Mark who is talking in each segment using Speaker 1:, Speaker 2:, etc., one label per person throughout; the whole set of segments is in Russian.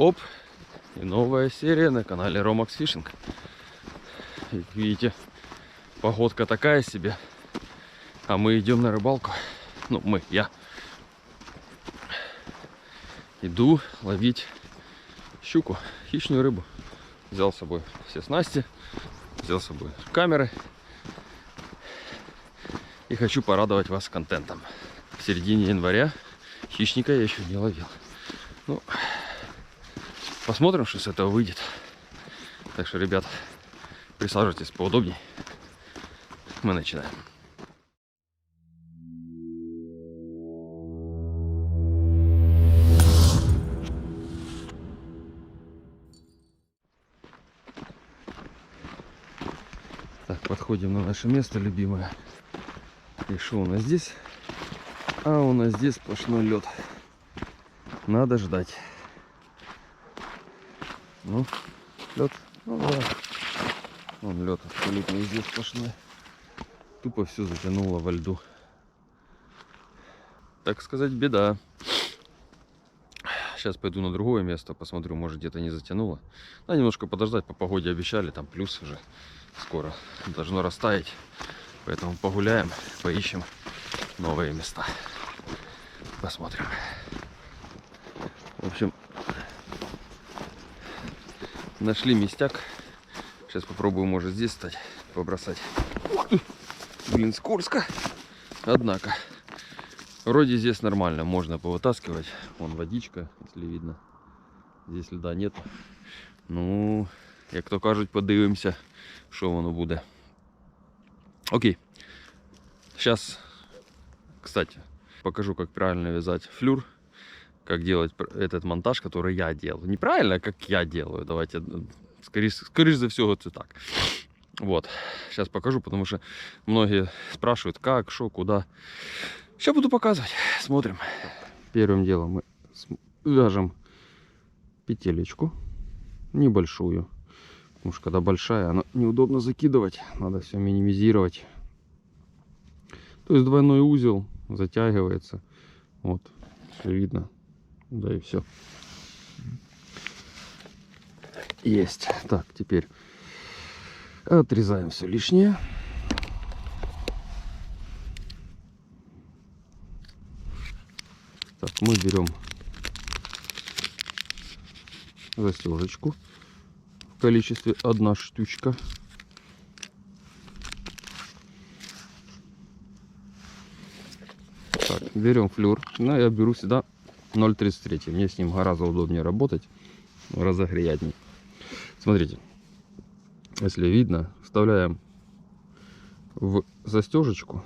Speaker 1: Оп! И новая серия на канале Fishing. И, видите, погодка такая себе. А мы идем на рыбалку. Ну, мы, я. Иду ловить щуку, хищную рыбу. Взял с собой все снасти, взял с собой камеры. И хочу порадовать вас контентом. В середине января хищника я еще не ловил. Ну, посмотрим, что с этого выйдет. Так что, ребят, присаживайтесь поудобнее. Мы начинаем. Так, подходим на наше место любимое. И что у нас здесь? А у нас здесь сплошной лед. Надо ждать. Ну, лед. Ну, да. Вон лед абсолютно везде сплошной. Тупо все затянуло во льду. Так сказать, беда. Сейчас пойду на другое место, посмотрю, может где-то не затянуло. Надо немножко подождать, по погоде обещали, там плюс уже скоро должно растаять. Поэтому погуляем, поищем новые места. Посмотрим. В общем, нашли местяк. Сейчас попробую, может, здесь стать, побросать. Блин, скользко. Однако, вроде здесь нормально, можно повытаскивать. Вон водичка, если видно. Здесь льда нет. Ну, як то кажуть, подивимося, що воно буде. Окей. Сейчас, кстати, покажу, как правильно вязать флюр, как делать этот монтаж, который я делаю. Неправильно, а как я делаю. Давайте, скорее, скорее за все, это так. Вот. Сейчас покажу, потому что многие спрашивают, как, что, куда. Сейчас буду показывать. Смотрим. Первым делом мы вяжем петелечку небольшую. Потому что когда большая, она неудобно закидывать. Надо все минимизировать. То есть двойной узел затягивается. Вот, все видно. Да и все. Есть. Так, теперь отрезаем все лишнее. Так, мы берем застежечку в количестве одна штучка. Так, берем флюр. Ну, я беру сюда 0,33. Мне с ним гораздо удобнее работать, разогрядней. Смотрите, если видно, вставляем в застежечку,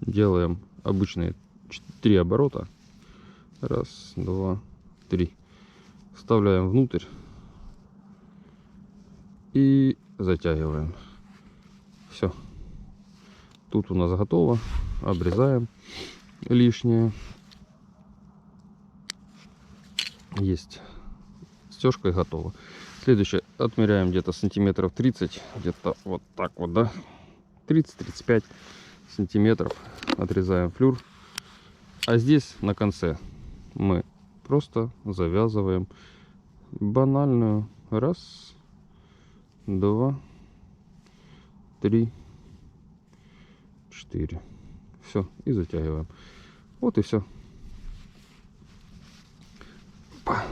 Speaker 1: делаем обычные 3 оборота. Раз, два, три. Вставляем внутрь и затягиваем. Все. Тут у нас готово. Обрезаем лишнее. Есть. Стежка и готово. Следующее. Отмеряем где-то сантиметров 30. Где-то вот так вот, да? 30-35 сантиметров. Отрезаем флюр. А здесь на конце мы просто завязываем банальную раз, два, три, четыре. Все, и затягиваем. Вот и все.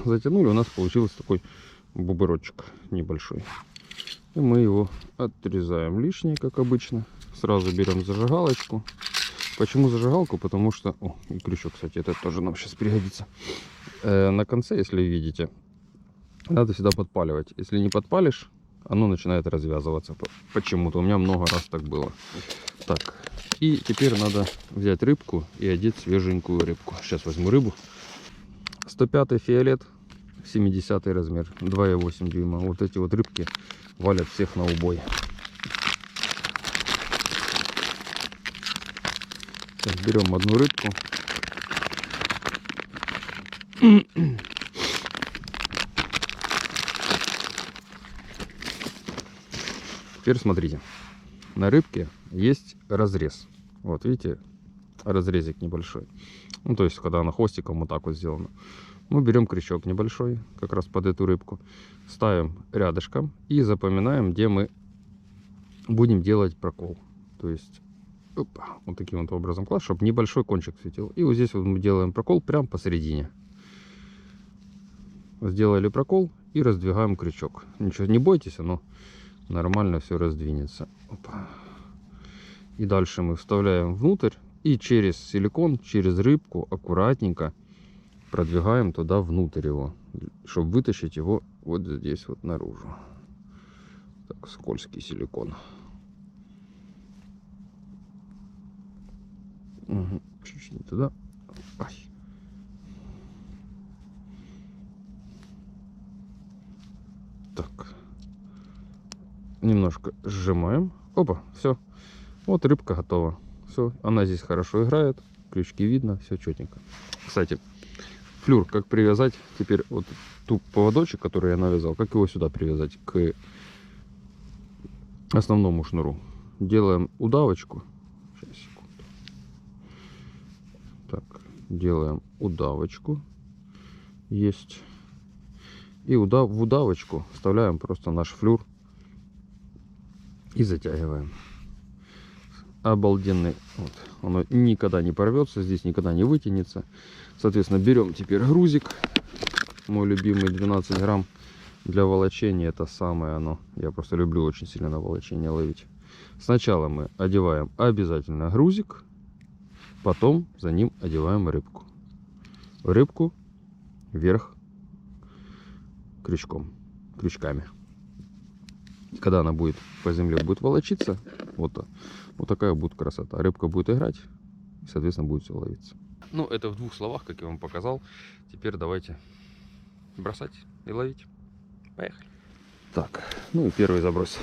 Speaker 1: Затянули, у нас получился такой бубырочек небольшой. И мы его отрезаем лишнее, как обычно. Сразу берем зажигалочку. Почему зажигалку? Потому что... О, и крючок, кстати, это тоже нам сейчас пригодится. Э, на конце, если видите, надо всегда подпаливать. Если не подпалишь, оно начинает развязываться. Почему-то у меня много раз так было. Так, и теперь надо взять рыбку и одеть свеженькую рыбку. Сейчас возьму рыбу. 105 фиолет, 70 размер, 2,8 дюйма. Вот эти вот рыбки валят всех на убой. Сейчас берем одну рыбку. Теперь смотрите. На рыбке есть разрез. Вот видите, разрезик небольшой. Ну, то есть, когда она хвостиком вот так вот сделана. Мы берем крючок небольшой, как раз под эту рыбку, ставим рядышком и запоминаем, где мы будем делать прокол. То есть, опа, вот таким вот образом класс, чтобы небольшой кончик светил. И вот здесь вот мы делаем прокол прямо посередине. Сделали прокол и раздвигаем крючок. Ничего, не бойтесь, оно нормально все раздвинется. Опа. И дальше мы вставляем внутрь и через силикон, через рыбку аккуратненько продвигаем туда внутрь его, чтобы вытащить его вот здесь вот наружу. Так, скользкий силикон. Чуть-чуть не туда. Ай. Так. Немножко сжимаем. Опа, все. Вот рыбка готова. Все, она здесь хорошо играет. Крючки видно, все четенько. Кстати, флюр, как привязать теперь вот ту поводочек, который я навязал, как его сюда привязать к основному шнуру. Делаем удавочку. Сейчас, секунду. Так, делаем удавочку. Есть. И удав, в удавочку вставляем просто наш флюр и затягиваем. Обалденный. Вот. Оно никогда не порвется, здесь никогда не вытянется. Соответственно, берем теперь грузик. Мой любимый 12 грамм для волочения. Это самое оно. Я просто люблю очень сильно на волочение ловить. Сначала мы одеваем обязательно грузик. Потом за ним одеваем рыбку. Рыбку вверх крючком, крючками. Когда она будет по земле будет волочиться, вот, то- вот такая будет красота. Рыбка будет играть, и, соответственно, будет все ловиться. Ну, это в двух словах, как я вам показал. Теперь давайте бросать и ловить. Поехали. Так, ну и первый заброс.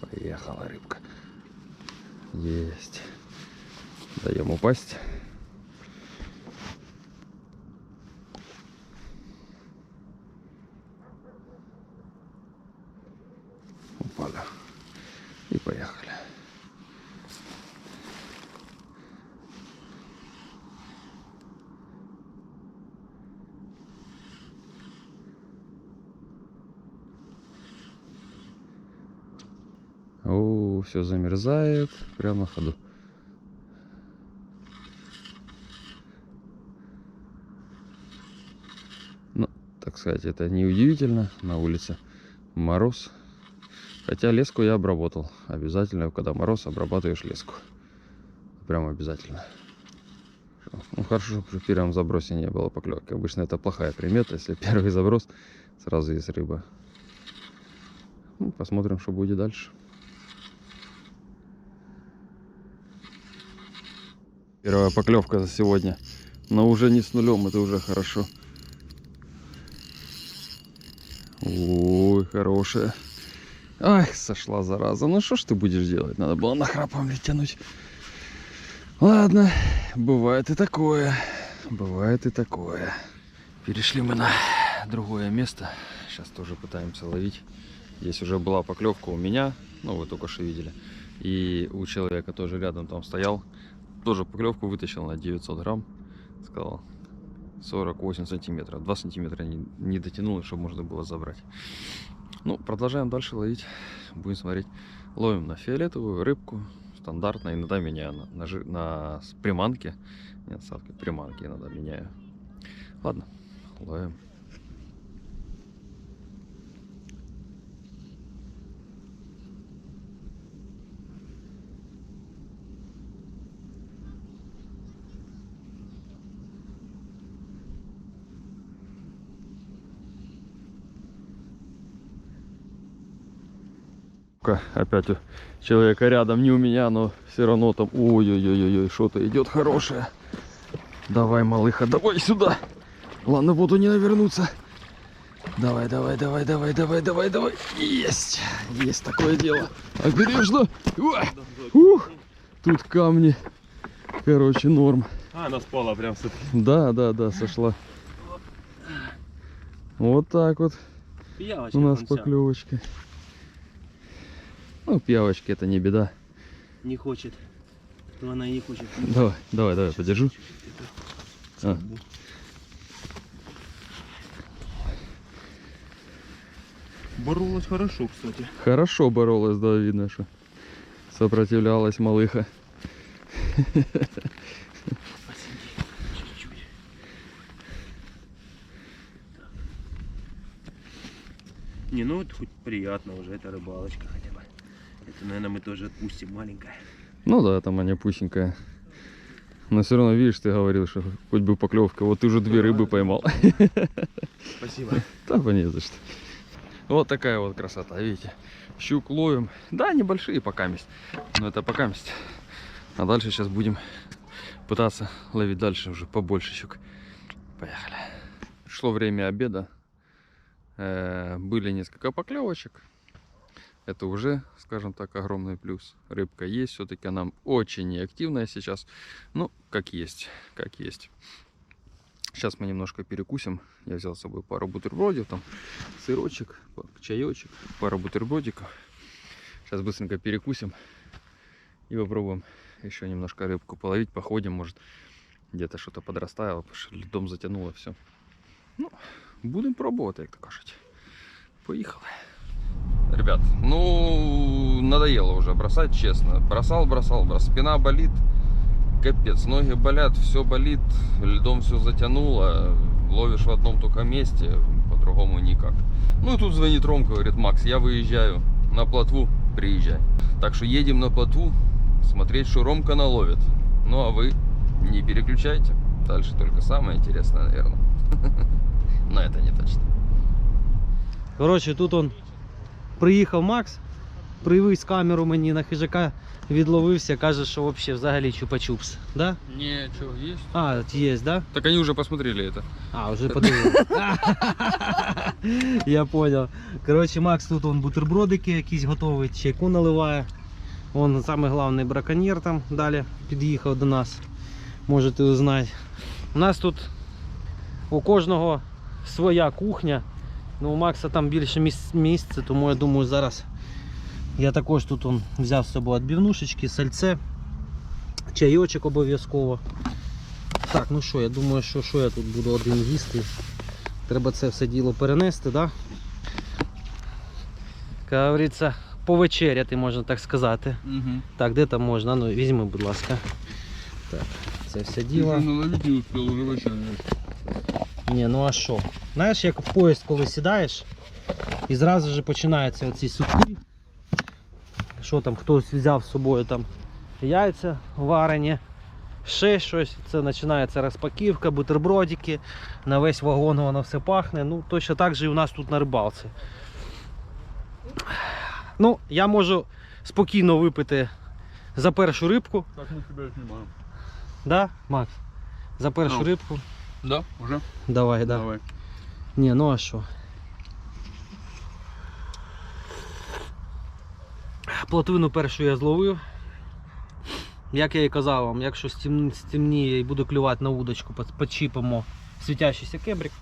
Speaker 1: Поехала рыбка. Есть. Даем упасть. Упали. И поехали. О, все замерзает прямо на ходу. Ну, так сказать, это не удивительно. На улице мороз. Хотя леску я обработал. Обязательно, когда мороз, обрабатываешь леску. Прям обязательно. Ну, хорошо, что при первом забросе не было поклевки. Обычно это плохая примета. Если первый заброс, сразу есть рыба. Ну, посмотрим, что будет дальше. Первая поклевка за сегодня. Но уже не с нулем, это уже хорошо. Ой, хорошая. Ай, сошла зараза. Ну что ж ты будешь делать? Надо было нахрапом ли тянуть. Ладно, бывает и такое. Бывает и такое. Перешли мы на другое место. Сейчас тоже пытаемся ловить. Здесь уже была поклевка у меня. Ну, вы только что видели. И у человека тоже рядом там стоял. Тоже поклевку вытащил на 900 грамм. Сказал 48 сантиметров. 2 сантиметра не, не дотянул, чтобы можно было забрать. Ну, продолжаем дальше ловить. Будем смотреть. Ловим на фиолетовую рыбку. Стандартно. Иногда меняю на, на, жи- на приманке. Не насадки, приманки иногда меняю. Ладно, ловим. Ка- Опять у человека рядом, не у меня, но все равно там, ой-ой-ой-ой, что-то идет хорошее. Давай, малыха, давай сюда. Ладно, воду не навернуться. Давай, давай, давай, давай, давай, давай, давай. Есть, есть такое дело. Обережно. Ух, тут камни. Короче, норм.
Speaker 2: А, она спала прям с
Speaker 1: Да, да, да, сошла. Вот так вот.
Speaker 2: пиявочка.
Speaker 1: У нас
Speaker 2: там вся. но она не хочет.
Speaker 1: Давай, давай, давай, подержу. А.
Speaker 2: Боролась хорошо, кстати.
Speaker 1: Хорошо боролась, да, видно, что сопротивлялась малыха.
Speaker 2: Не, ну это хоть приятно уже, это рыбалочка хотя бы. Это, наверное, мы тоже отпустим маленькая.
Speaker 1: Ну да, там она пусенькая. Но все равно, видишь, ты говорил, что хоть бы поклевка. Вот ты уже две рыбы поймал.
Speaker 2: Спасибо.
Speaker 1: Да, не за что. Вот такая вот красота, видите. Щук ловим. Да, небольшие пока месть. Но это пока месть. А дальше сейчас будем пытаться ловить дальше уже побольше щук. Поехали. Шло время обеда. Э, Были несколько поклевочек. Это уже, скажем так, огромный плюс. Рыбка есть, все-таки она очень неактивная сейчас. Ну, как есть, как есть. Сейчас мы немножко перекусим. Я взял с собой пару бутербродов, там сырочек, чаечек, пару бутербродиков. Сейчас быстренько перекусим и попробуем еще немножко рыбку половить. Походим, может где-то что-то подрастаяло, потому что льдом затянуло все. Ну, будем пробовать, як то. Поехали. Ребят, ну, надоело уже бросать, честно. Бросал, бросал, бросал. Спина болит, капец. Ноги болят, все болит, льдом все затянуло. Ловишь в одном только месте, по-другому никак. Ну и тут звонит Ромка, говорит, Макс, я выезжаю на плотву, приезжай. Так что едем на плотву, смотреть, что Ромка наловит. Ну а вы не переключайте. Дальше только самое интересное, наверное. Но это не точно.
Speaker 3: Коротше, тут он приїхав Макс, привіз камеру мені на хижака, відловився, каже, що взагалі, взагалі чупа-чупс. Да?
Speaker 1: Не, что, есть?
Speaker 3: А, є, да?
Speaker 1: Так они уже посмотрели это.
Speaker 3: А, вже подивився. Я понял. Коротше, Макс тут он бутербродики якісь готовить, чайку наливає. Он самий головний браконьєр там далі під'їхав до нас. Можете узнати. У нас тут у кожного своя кухня. Ну, у Макса там більше місця, тому я думаю, зараз я також тут он, взяв з собою відбивнушечки, сальце, чайочок обов'язково. Так, ну що, я думаю, що, що я тут буду один їсти. Треба це все діло перенести, да? Як говориться, повечеряти, можна так сказати.
Speaker 1: Угу.
Speaker 3: Так, де там можна? Ну, візьми, будь ласка. Так, це все діло.
Speaker 1: наловить не успел, уже вообще.
Speaker 3: Ні, ну а що? Знаєш, як в поїзд, коли сідаєш, і зразу ж починаються оці сутки. Що там, хтось взяв з собою там яйця варені, ще щось. Це починається розпаківка, бутербродики, на весь вагон воно все пахне. Ну, точно так же і у нас тут на рибалці. Ну, я можу спокійно випити за першу рибку,
Speaker 1: Так мы тебя снимаем.
Speaker 3: да, Макс? За першу
Speaker 1: Ну.
Speaker 3: рибку.
Speaker 1: Да, уже?
Speaker 3: Давай, да.
Speaker 1: Давай.
Speaker 3: Ні, ну а що? Плотвину першу я зловив. Як я і казав вам, якщо стемніє і буду клювати на удочку, почіпимо світящийся кебрик.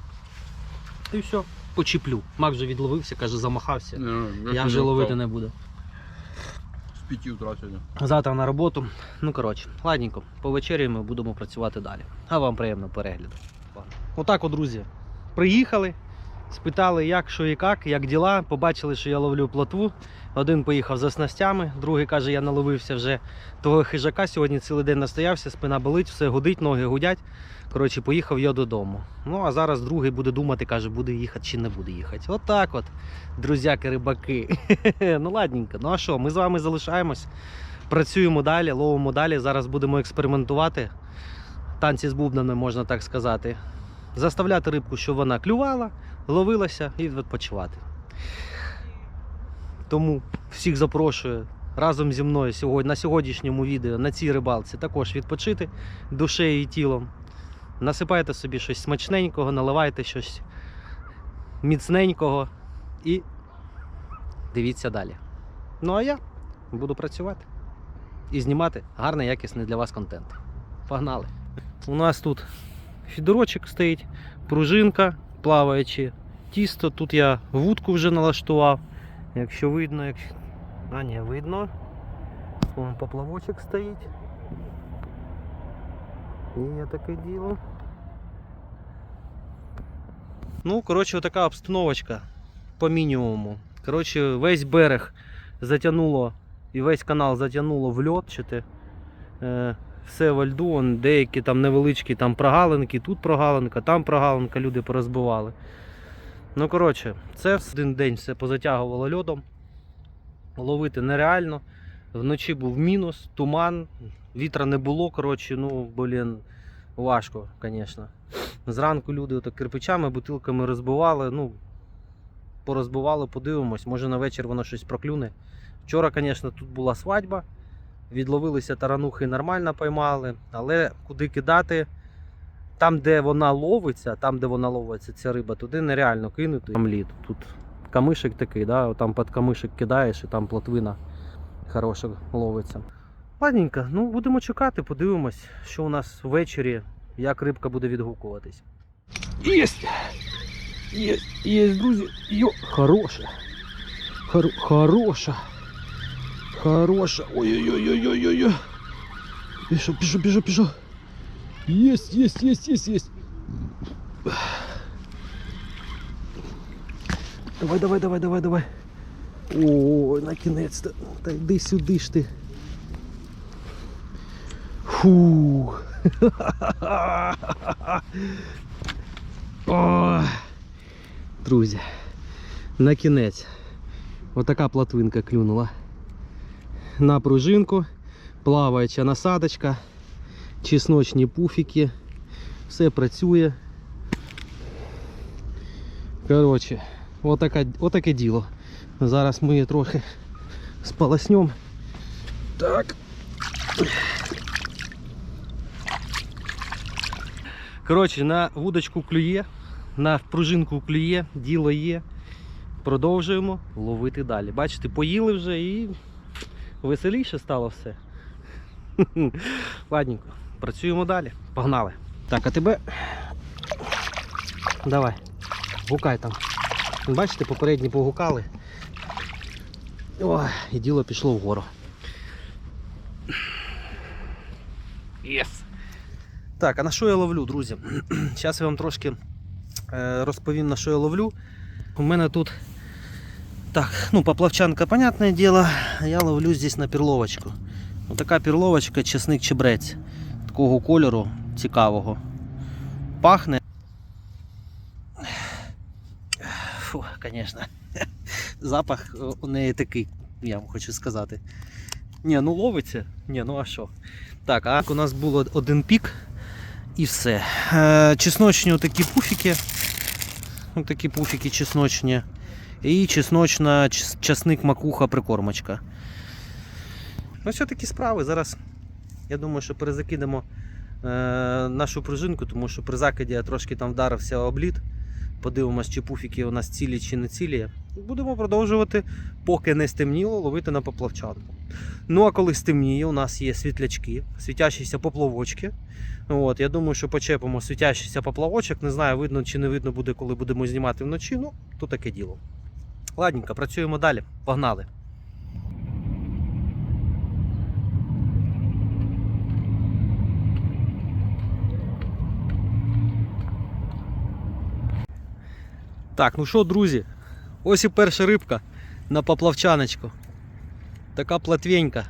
Speaker 3: І все, почіплю. Мак вже відловився, каже, замахався. Я вже ловити не буду.
Speaker 1: С 5 утра сегодня.
Speaker 3: Завтра на роботу. Ну коротше, ладненько, повечеряємо і будемо працювати далі. А вам приємного перегляду. Отак, от, друзі. Приїхали, спитали, як, що і як, як діла. Побачили, що я ловлю плотву. Один поїхав за снастями, другий каже, я наловився вже того хижака. Сьогодні цілий день настоявся, спина болить, все гудить, ноги гудять. Коротше, поїхав я додому. Ну а зараз другий буде думати, каже, буде їхати чи не буде їхати. Отак от, друзяки рибаки. ну ладненько. Ну а що, ми з вами залишаємось. Працюємо далі, ловимо далі. Зараз будемо експериментувати. Танці з бубнами, можна так сказати. Заставляти рибку, щоб вона клювала, ловилася і відпочивати. Тому всіх запрошую разом зі мною сьогодні, на сьогоднішньому відео на цій рибалці також відпочити душею і тілом. Насипайте собі щось смачненького, наливайте щось міцненького і дивіться далі. Ну а я буду працювати і знімати гарний якісний для вас контент. Погнали! У нас тут фідорочок стоїть, пружинка, плаваючи тісто. Тут я вудку вже налаштував. Якщо видно, якщо... А ні, видно. Вон поплавочок стоїть.
Speaker 4: Є таке діло. Ну, коротше, така обстановочка по мінімуму. Коротше, весь берег затягнуло і весь канал затягнуло в льот. Чите. Все во льду, он, деякі там невеличкі там прогалинки, тут прогалинка, там прогалинка, люди порозбивали. Ну, коротше, це один день все позатягувало льодом. Ловити нереально. Вночі був мінус, туман, вітра не було, коротше, ну, блін, важко, звісно. Зранку люди ото кирпичами, бутилками розбивали. Ну, порозбивали, подивимось, може на вечір воно щось проклюне. Вчора, звісно, тут була свадьба. Відловилися таранухи нормально поймали, але куди кидати? Там, де вона ловиться, там, де вона ловиться, ця риба, туди нереально кинути. Там лід. Тут камишик такий, да? там під камишик кидаєш і там плотвина хороша ловиться. Ладненько, ну будемо чекати, подивимось, що у нас ввечері, як рибка буде відгукуватись.
Speaker 3: Есть! Есть, есть, друзі. Йо, хороша. Хор хороша. Хороша. Ой-ой-ой-ой-ой-ой. Пішов, пішов, пішов, пішов. Есть, есть, есть, есть, есть. Давай, давай, давай, давай, давай. Ой, накінець-то. Та йди сюди ж ти. Фу. О, друзі, на кінець. Отака платвинка клюнула. На пружинку, плаваюча насадочка, чесночні пуфіки. Все працює. Коротше, отака, отаке діло. Зараз ми її трохи сполоснем. Так. Коротше, на вудочку клює, на пружинку клює, діло є. Продовжуємо ловити далі. Бачите, поїли вже і веселіше стало все. Ладненько, працюємо далі. Погнали. Так, а тебе. Давай, гукай там. Бачите, попередні погукали. Ой, і діло пішло вгору. Єс! Так, а на що я ловлю, друзі? Зараз я вам трошки е, розповім на що я ловлю. У мене тут так, ну, поплавчанка, понятне діло, я ловлю здесь на перловочку. Ось така перловочка, чесник чебрець. Такого кольору цікавого. Пахне. Фу, звісно. Запах у неї такий, я вам хочу сказати. Ні, ну ловиться. Ні, ну а що? Так, а у нас було один пік і все. Е, чесночні отакі пуфіки. Отакі пуфіки чесночні. І чесночна часник макуха прикормочка. Ну, все такі справи. Зараз я думаю, що перезакинемо е, нашу пружинку, тому що при закиді я трошки там вдарився об лід. Подивимось, чи пуфіки у нас цілі чи не цілі. Будемо продовжувати, поки не стемніло, ловити на поплавчанку. Ну а коли стемніє, у нас є світлячки, світящіся поплавочки. От, я думаю, що почепимо світящийся поплавочок. Не знаю, видно чи не видно буде, коли будемо знімати вночі. Ну, то таке діло. Ладненько, працюємо далі. Погнали. Так, ну що, друзі, ось і перша рибка на поплавчаночку. Така платвенька.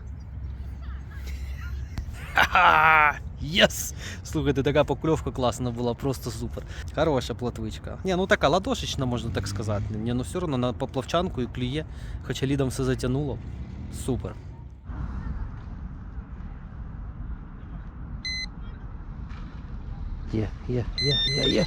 Speaker 3: Ха-ха! Єс! Слухайте, така покльовка класна була, просто супер. Хороша платвичка. Ні, ну така ладошечна, можна так сказати. Ні, ну все одно на поплавчанку і клює, хоча лідом все затягнуло. Супер. Є, є, є, є, є.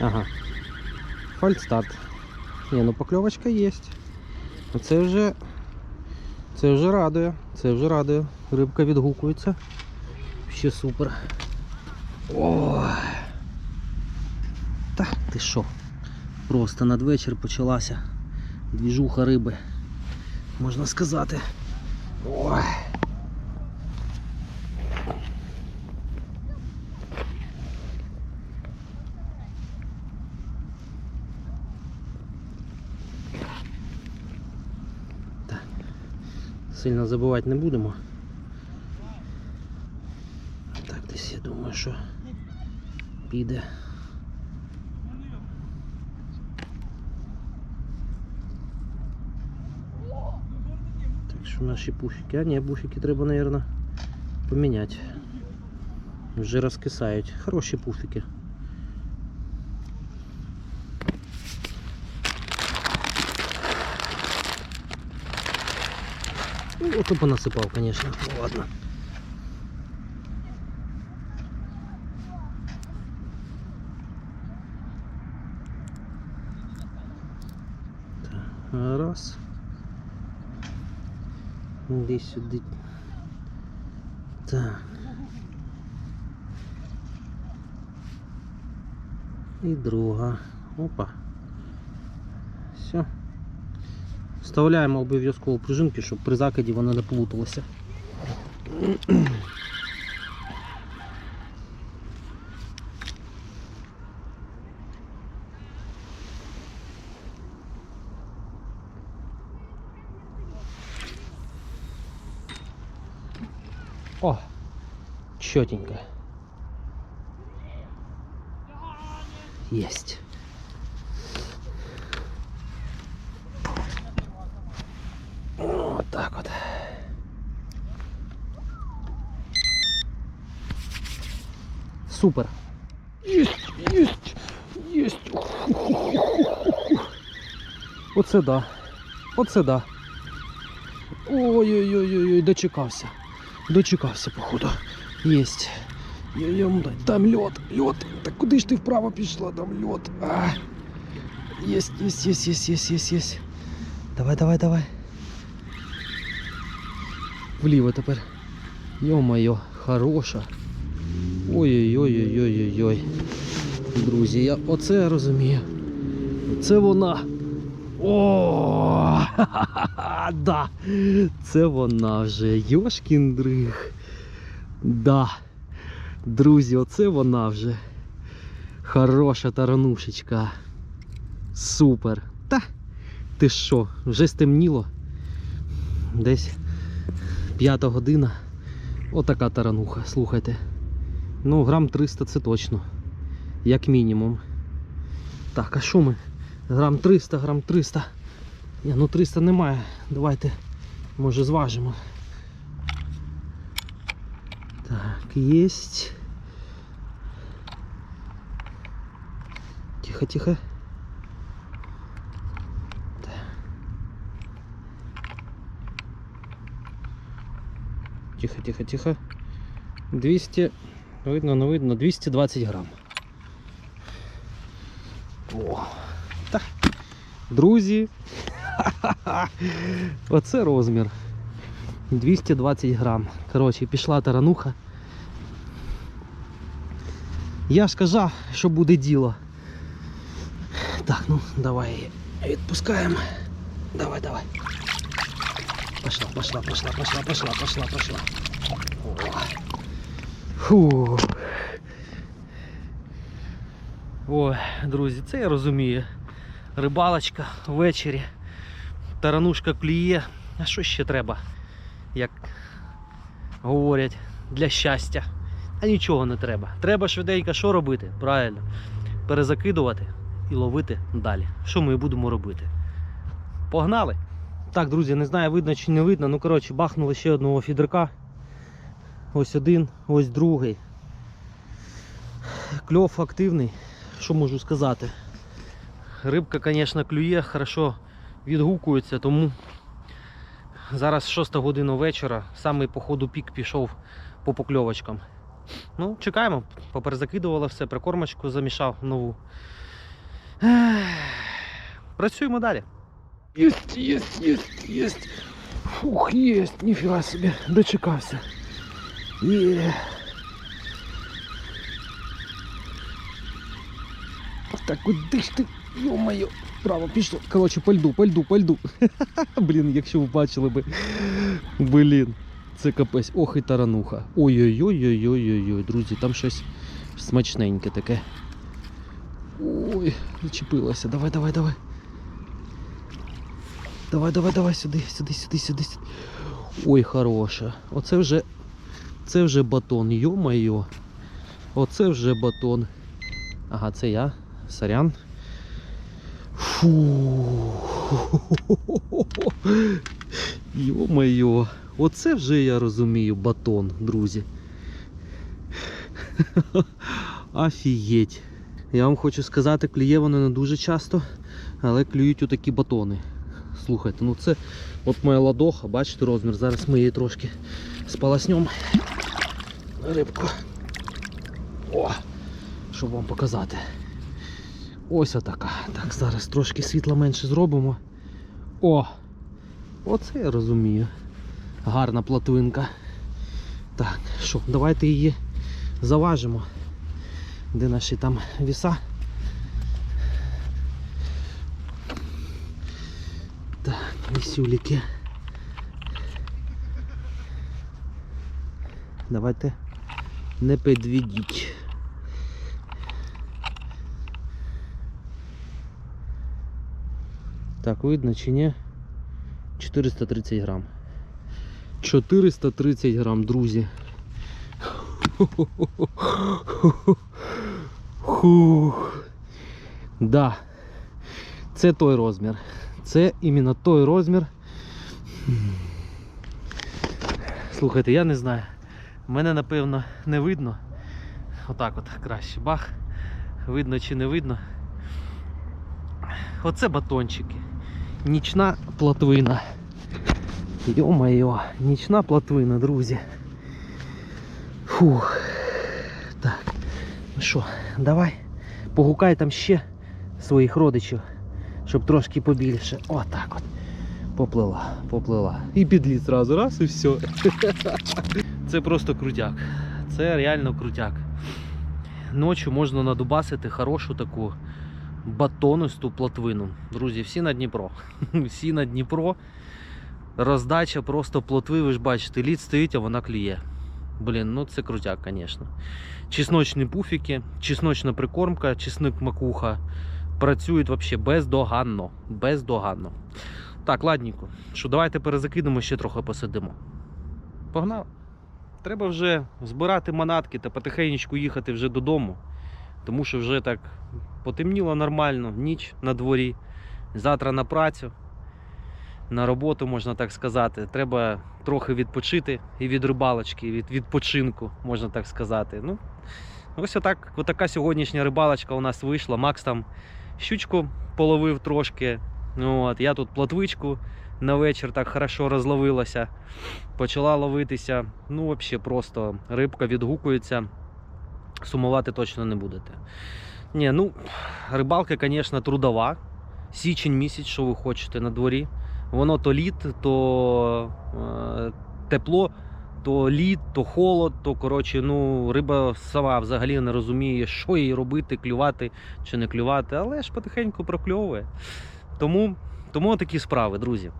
Speaker 3: Ага. Фальстарт. Ні, ну покльовочка є. Це вже. Це вже радує. Це вже радує. Рибка відгукується. Ще супер. О! Та ти що? Просто надвечір почалася двіжуха риби. Можна сказати. Ой. Сильно забувати не будемо. Так, десь я думаю, що піде. Так що наші пуфіки. А ні, пуфіки треба, мабуть, поміняти. Вже розкисають. Хороші пуфіки. Ну, ото понасипав, конечно. Ну ладно. Раз. Іди сюди. Так. І друга. Опа. Все. Вставляємо обов'язково пружинки, щоб при закиді вона не плуталася. О, чётенько. Есть. Вот так вот Супер. Есть, есть, есть. Оце да. Оце да. Ой-ой-ой, дочекався. Дочекався, походу. Єсть. Йо-йом, там льот, льот. Так куди ж ти вправо пішла? Там льот. А. Єсть, єсть, єсть, єсть, єсть, єсть, єсть. Давай, давай, давай. Вліво тепер. Йо-моє, хороша. Ой-ой-ой-ой-ой-ой. Друзі, я оце розумію. Це вона. О, да. Це вона вже. Йошкін дриг. Да. Друзі, оце вона вже. Хороша таранушечка. Супер. Та ти що, вже стемніло? Десь п'ята година. Отака тарануха, слухайте. Ну, грам 300 це точно. Як мінімум. Так, а що ми? Грам 300, грам 300. Ні, ну 300 немає. Давайте, може, зважимо. Так, есть. Тихо, тихо. Так. Тихо, тихо, тихо. 200, видно, не видно, 220 грам. О, так. Друзі. Оце розмір. 220 грам. Коротше, пішла тарануха. Я ж казав, що буде діло. Так, ну давай відпускаємо. Давай, давай. Пошла, пошла, пошла, пошла, пошла, пошла, пошла. Фу. Ой, друзі, це я розумію. Рибалочка ввечері. Таранушка клює. А що ще треба? Як говорять, для щастя. А нічого не треба. Треба швиденько що робити? Правильно. Перезакидувати і ловити далі. Що ми будемо робити? Погнали! Так, друзі, не знаю, видно чи не видно. Ну, коротше, бахнули ще одного фідерка. Ось один, ось другий. Кльов активний. Що можу сказати? Рибка, звісно, клює, хорошо відгукується, тому зараз 6 година вечора, самий по ходу пік пішов по покльовочкам. Ну, чекаємо, поперезакидувало все, прикормочку замішав нову. Працюємо далі. Єсть, єсть, єсть, єсть. Фух, єсть, ніфіга собі, дочекався. Є. Так, куди ж ти? Йо-моє, право пішло. Коротше, по льду, по льду, по льду. Блін, якщо ви бачили би. Блін, це капець. Ох і тарануха. Ой-ой-ой-ой-ой-ой, друзі, там щось смачненьке таке. Ой, зачепилося. Давай, давай, давай. Давай, давай, давай, сюди, сюди, сюди, сюди. сюди. Ой, хороше. Оце вже. Це вже батон, йо-майо. Оце вже батон. Ага, це я. Сорян. Фу. Йо-майо. Оце вже я розумію батон, друзі. Офігеть. Я вам хочу сказати, клює воно не дуже часто, але клюють отакі батони. Слухайте, ну це от моя ладоха, бачите розмір. Зараз ми її трошки сполоснемо. Рибку. О! Щоб вам показати. Ось отака. Так, зараз трошки світла менше зробимо. О! Оце я розумію. Гарна платвинка. Так, що, давайте її заважимо. Де наші там віса? Так, вісюліки. Давайте не підведіть. Так, видно чи ні? 430 грам. 430 грам, друзі. Хух. Да. Це той розмір. Це іменно той розмір. Слухайте, я не знаю. Мене напевно не видно. Отак от краще. Бах. Видно чи не видно. Оце батончики. Нічна плотвина. Йо-моє, нічна плотвина, друзі. Фух. Так. Ну що, давай. Погукай там ще своїх родичів, щоб трошки побільше. Отак от. Поплила, поплила. І підлі зразу, раз і все. Це просто крутяк. Це реально крутяк. Ночі можна надубасити хорошу таку батонисту плотвину. Друзі, всі на Дніпро. Всі на Дніпро. Роздача просто плотви, ви ж бачите, лід стоїть, а вона клює. Блін, ну це крутяк, звісно. Чесночні пуфіки, чесночна прикормка, чесник макуха. Працюють взагалі бездоганно. Бездоганно. Так, ладненько. Що давайте перезакинемо, ще трохи посидимо. Погнали. Треба вже збирати манатки та потихеньку їхати вже додому. Тому що вже так потемніло нормально, ніч на дворі. Завтра на працю, на роботу, можна так сказати. Треба трохи відпочити і від рибалочки, і від відпочинку, можна так сказати. Ну, ось отак, отака сьогоднішня рибалочка у нас вийшла. Макс там щучку половив трошки. Ну, От, я тут плотвичку на вечір так хорошо розловилася. Почала ловитися. Ну, взагалі, просто рибка відгукується. Сумувати точно не будете. Ні, ну, рибалка, звісно, трудова. Січень місяць, що ви хочете на дворі. Воно то лід, то е, тепло, то лід, то холод, то коротше, ну, риба сама взагалі не розуміє, що їй робити, клювати чи не клювати, але ж потихеньку прокльовує. Тому, тому такі справи, друзі.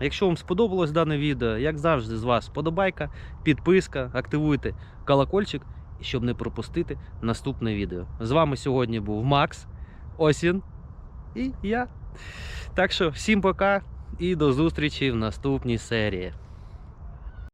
Speaker 3: Якщо вам сподобалось дане відео, як завжди, з вас подобайка, підписка, активуйте колокольчик, щоб не пропустити наступне відео. З вами сьогодні був Макс, Осін і я. Так що всім пока і до зустрічі в наступній серії.